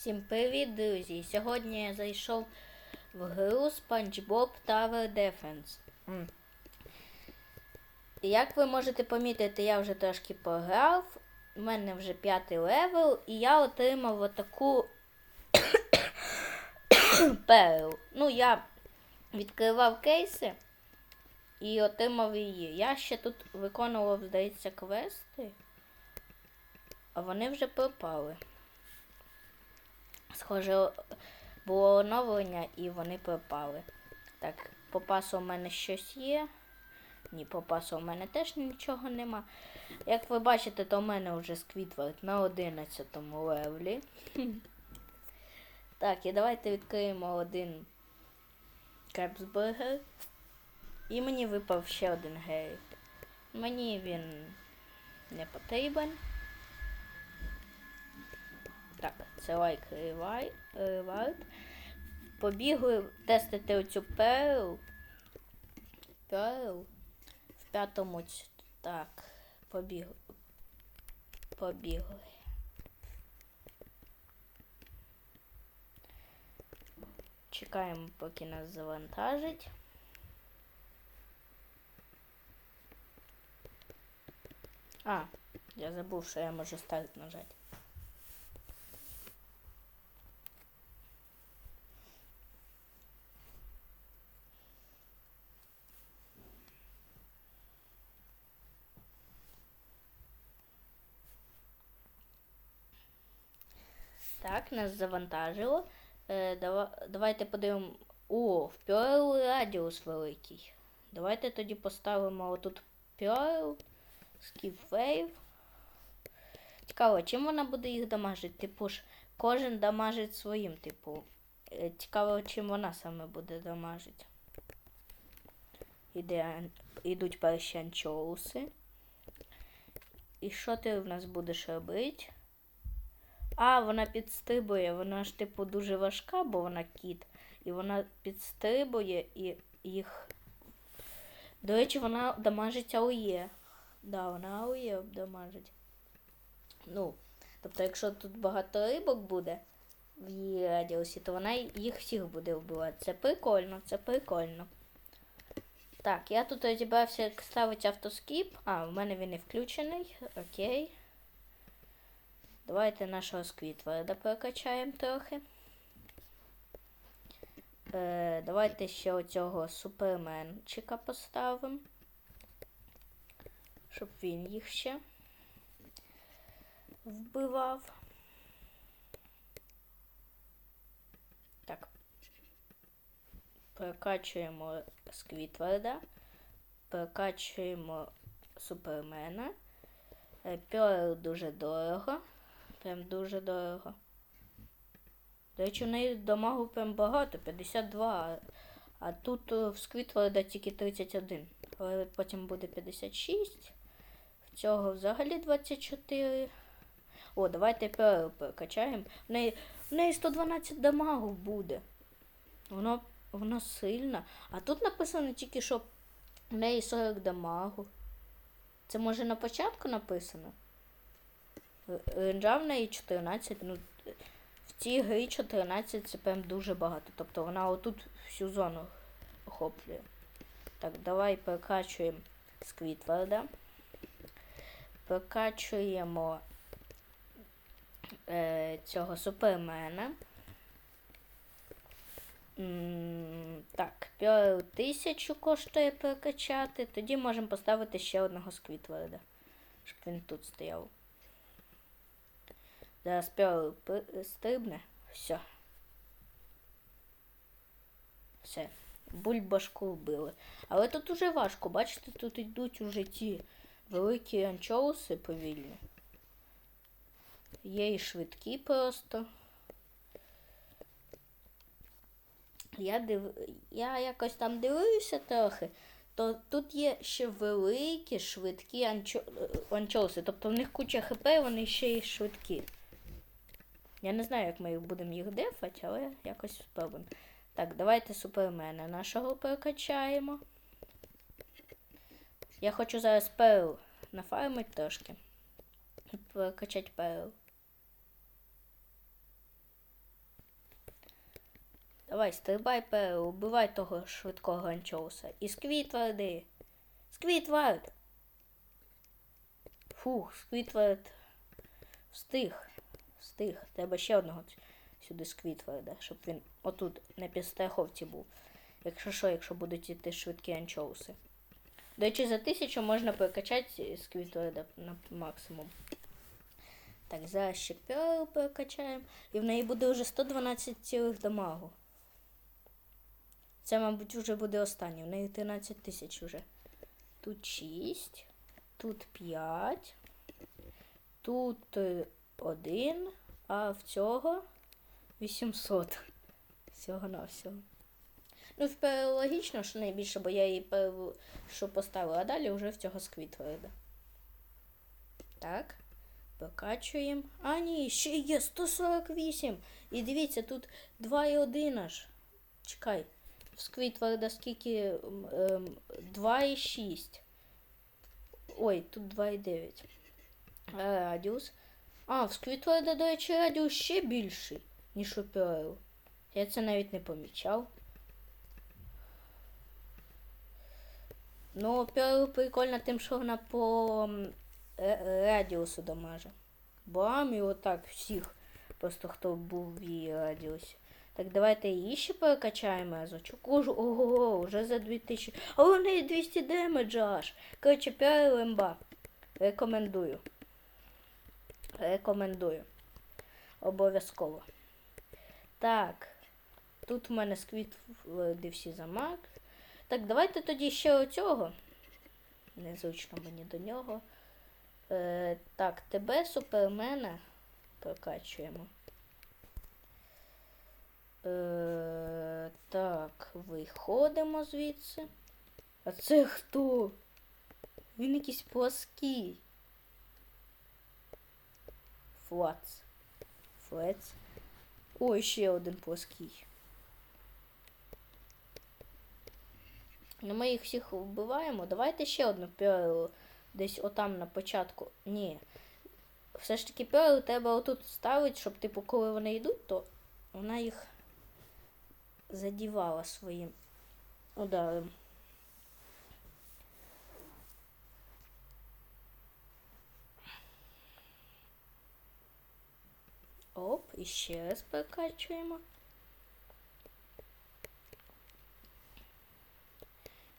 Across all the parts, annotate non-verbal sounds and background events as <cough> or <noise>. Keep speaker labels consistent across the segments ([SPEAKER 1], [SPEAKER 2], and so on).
[SPEAKER 1] Всім привіт, друзі! Сьогодні я зайшов в гру SpongeBob Tower Defense. І Як ви можете помітити, я вже трошки пограв. У мене вже п'ятий левел, і я отримав отаку <coughs> перл. Ну, я відкривав кейси і отримав її. Я ще тут виконував, здається, квести, а вони вже пропали. Схоже, було оновлення і вони пропали. Так, по пасу у мене щось є. Ні, по пасу у мене теж нічого нема. Як ви бачите, то у мене вже Сквідвард на 11 левлі. <laughs> Так, і давайте відкриємо один кепсбургер. І мені випав ще один гейт. Мені він не потрібен. Це лайк ревард. Побігли тестити оцю перл. Перл. В п'ятому. Так, побігли. Побігли. Чекаємо, поки нас завантажить. А, я забув, що я можу старт нажати. Так, нас завантажило. Е, дава, давайте подивимо. О, в Pearl радіус великий. Давайте тоді поставимо отут Pearl, Skip Wave. Цікаво, чим вона буде їх дамажити? Типу ж, кожен дамажить своїм, типу. Е, Цікаво, чим вона саме буде дамажити. Іде, ідуть перші анчоуси. І що ти в нас будеш робити? А, вона підстрибує, вона ж типу дуже важка, бо вона кіт. І вона підстрибує і їх. До речі, вона дамажить АОЄ. Да, вона АОЄ дамажить. Ну, тобто, якщо тут багато рибок буде в її радіусі, то вона їх всіх буде вбивати. Це прикольно, це прикольно. Так, я тут розібрався, як ставити автоскіп. А, в мене він і включений. Окей. Давайте нашого сквітверда прокачаємо трохи. Е, давайте ще оцього суперменчика поставимо. Щоб він їх ще вбивав. Так. Прокачуємо сквітверда. Прокачуємо супермена. Е, дуже дорого. Прям дуже дорого. До речі, в неї дамагу прям багато, 52. А тут е, в Сквітворда тільки 31. Але потім буде 56. В цього взагалі 24. О, давайте прокачаємо. В неї, в неї 112 дамагу буде. Воно, воно сильна. А тут написано тільки, що в неї 40 дамагу. Це може на початку написано? Ренджа в неї 14. Ну, в цій грі 14 це прям дуже багато. Тобто вона отут всю зону охоплює. Так, давай прокачуємо Сквітварда. Прокачуємо е, цього супермена. Так, Пьорел 1000 коштує прокачати. Тоді можемо поставити ще одного Сквітварда, щоб він тут стояв. Зараз пи- стрибне. Все. Все. Бульбашку вбили. Але тут уже важко, бачите, тут йдуть уже ті великі анчоуси повільні. Є і швидкі просто. Я див... я якось там дивився трохи, то тут є ще великі, швидкі анчо... анчоуси. Тобто в них куча хп, вони ще й швидкі. Я не знаю, як ми будемо їх дефати, але якось спробуємо. Так, давайте супермена нашого прокачаємо. Я хочу зараз перл нафармити трошки. Прокачати перл. Давай, стрибай перу, убивай того швидкого анчоуса. І Сквітварди. Сквітвард! Фух, Сквітвард встиг. Встиг. Треба ще одного сюди Сквітварда, щоб він отут на підстраховці був. Якщо що, якщо будуть іти швидкі анчоуси. До речі, за тисячу можна прокачати Сквітварда на максимум. Так, зараз ще перу прокачаємо. І в неї буде вже 112 цілих дамагу. Це, мабуть, вже буде останнє. В неї 13 тисяч вже. Тут 6, тут 5, тут 1, а в цього 800. Всього на всього. Ну, логічно, що найбільше, бо я її що поставила, а далі вже в цього сквітверда. Так. Прокачуємо. А, ні, ще є 148. І дивіться, тут 2,1 аж. Чекай. В Сквітварда скільки? М, ем, 2,6. Ой, тут 2,9. А радіус. А, в Сквітварда, до речі, радіус ще більший, ніж у Перл. Я це навіть не помічав. Ну, Перл прикольно тим, що вона по радіусу дамаже. Бо Амі отак всіх, просто хто був в її радіусі. Так, давайте її ще перекачаємо разочок. Ого, вже за 2000. А у неї 200 демеджа аж. Коротше, Перл імба. Рекомендую. Рекомендую. Обов'язково. Так. Тут в мене сквіт всі замак. Так, давайте тоді ще оцього. Незручно мені до нього. Е, так, тебе, супермена, прокачуємо. Е, так, виходимо звідси. А це хто? Він якийсь плоский. Флац. Флец. Ой, ще один плоский. Ну, ми їх всіх вбиваємо. Давайте ще одну перлу десь отам на початку. Ні. Все ж таки перлу треба отут ставити, щоб, типу, коли вони йдуть, то вона їх задівала своїм ударом. Оп, і ще раз прокачуємо.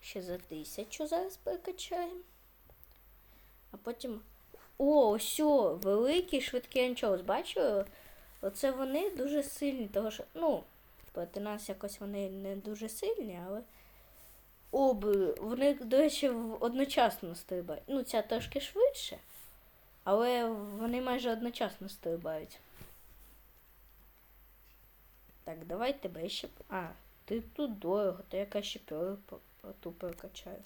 [SPEAKER 1] Ще за тисячу зараз прокачаємо. А потім. О, ось, великий швидкий анчоус. Бачу? Оце вони дуже сильні, тому що, ну, проти нас якось вони не дуже сильні, але. Оби, вони, до речі, одночасно стрибають. Ну, ця трошки швидше, але вони майже одночасно стрибають. Так, давай тебе ще. А, ти тут дорого, то яка ще перу ту прокачаю.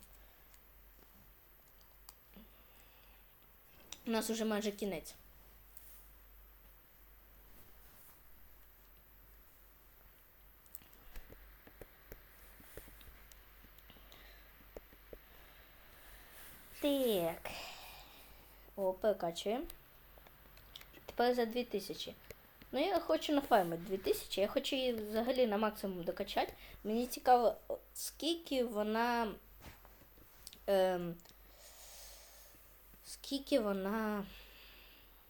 [SPEAKER 1] У нас уже майже кінець. Так. О, прокачуємо. Тепер за 2000. Ну, я хочу нафармити 2000, я хочу її взагалі на максимум докачати. Мені цікаво, скільки вона. Ем, скільки вона.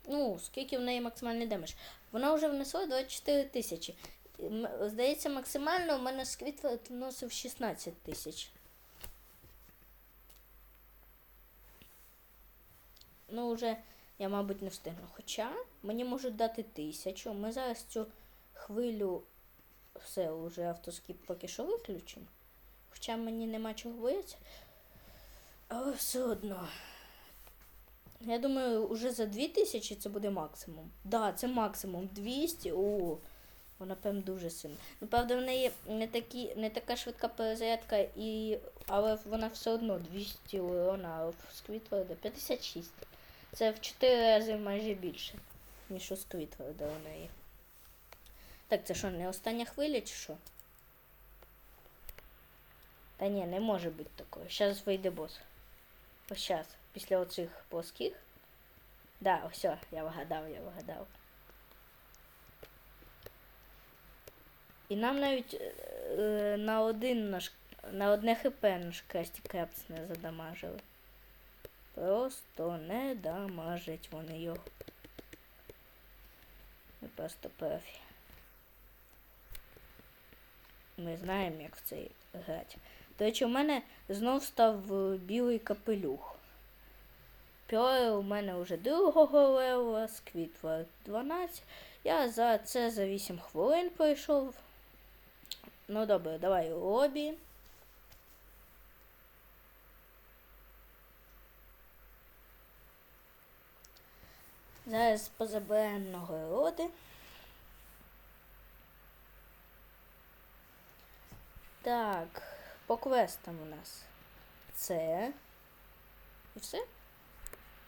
[SPEAKER 1] Ну, скільки в неї максимальний демедж. Вона вже внесла 24 тисячі. Здається, максимально у мене сквіт носив 16 тисяч. Ну, вже я, мабуть, не встигну. Хоча мені можуть дати тисячу. Ми зараз цю хвилю все, уже автоскіп поки що виключимо. Хоча мені нема чого боятися. Але все одно. Я думаю, уже за 2000 це буде максимум. Да, це максимум 200. О, вона прям дуже сильна. Ну, правда, в неї не, такі, не така швидка перезарядка, і, але вона все одно 200 урона, а в Сквітварда 56. Це в 4 рази майже більше, ніж у Сквітварда у неї. Так, це що, не остання хвиля чи що? Та ні, не може бути такого. Зараз вийде бос. Ось зараз, після оцих плоских. Да, все, я вгадав, я вгадав. І нам навіть е, на один наш на одне хп наш Красті Крепс не задамажили. Просто не дамажать вони його. Ми просто профі. Ми знаємо, як в це грати. До речі, у мене знов став е, білий капелюх. Пьори у мене вже другого левела, сквітла 12. Я за це за 8 хвилин пройшов. Ну добре, давай лобі. Зараз позаберемо нагороди. Так, по квестам у нас це. І все?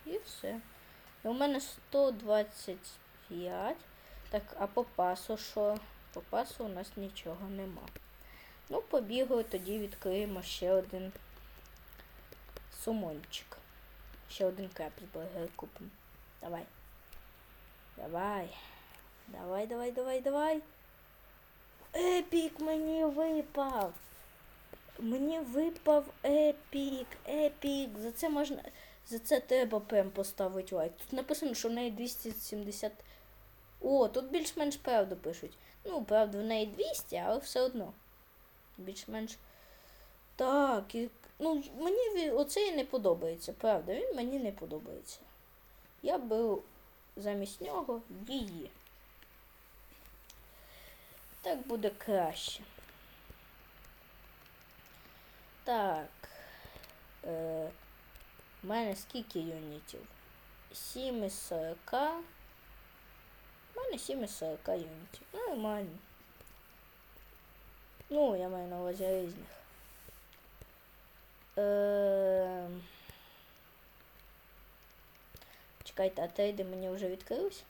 [SPEAKER 1] І все. І у мене 125. Так, а по пасу що? По пасу у нас нічого нема. Ну, побігли, тоді відкриємо ще один сумончик. Ще один крепсбургер купимо. Давай. Давай. Давай, давай, давай, давай. Епік мені випав. Мені випав епік, епік. За це можна. За це треба прям поставити лайк. Тут написано, що в неї 270. О, тут більш-менш правду пишуть. Ну, правда, в неї 200, але все одно. Більш-менш. Так, і... ну, мені він- оцей не подобається, правда, він мені не подобається. Я беру замість нього її. Так буде краще. Так. Е, у мене скільки юнітів? 7 із 40. У мене 7 із 40 юнітів. Нормально. Ну, я маю на увазі різних. Е, чекайте, а трейди мені вже відкрились?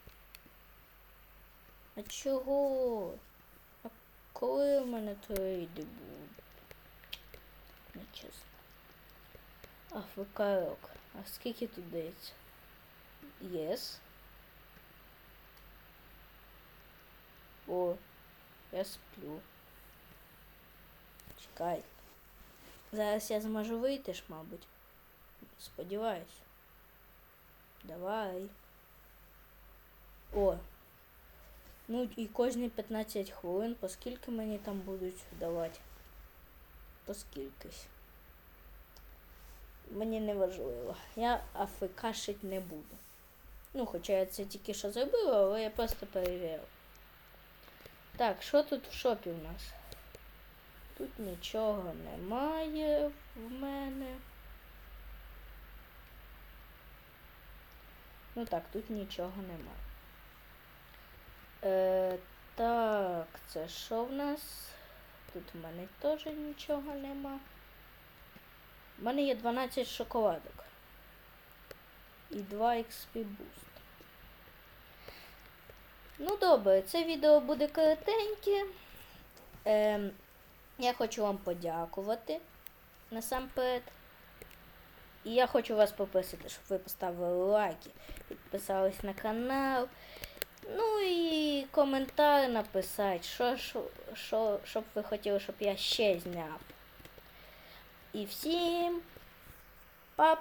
[SPEAKER 1] А чого? А коли в мене трейди будуть? Нечесно. А ФК-рок. А скільки тут дається? Єс. О, я сплю. Чекай. Зараз я зможу вийти ж, мабуть. Сподіваюсь. Давай. О. Ну і кожні 15 хвилин, по скільки мені там будуть давати? По скількись. Мені не важливо. Я афекашить не буду. Ну, хоча я це тільки що зробила, але я просто перевіряв. Так, що тут в шопі у нас? Тут нічого немає в мене. Ну так, тут нічого немає. Е, так, це що в нас? Тут в мене теж нічого нема. У мене є 12 шоколадок. І 2 XP Boost. Ну добре, це відео буде коротеньке. Ем, я хочу вам подякувати насамперед. І я хочу вас попросити, щоб ви поставили лайки, підписались на канал. Ну і коментар написати, що, що, що, щоб ви хотіли, щоб я ще зняв. І всім па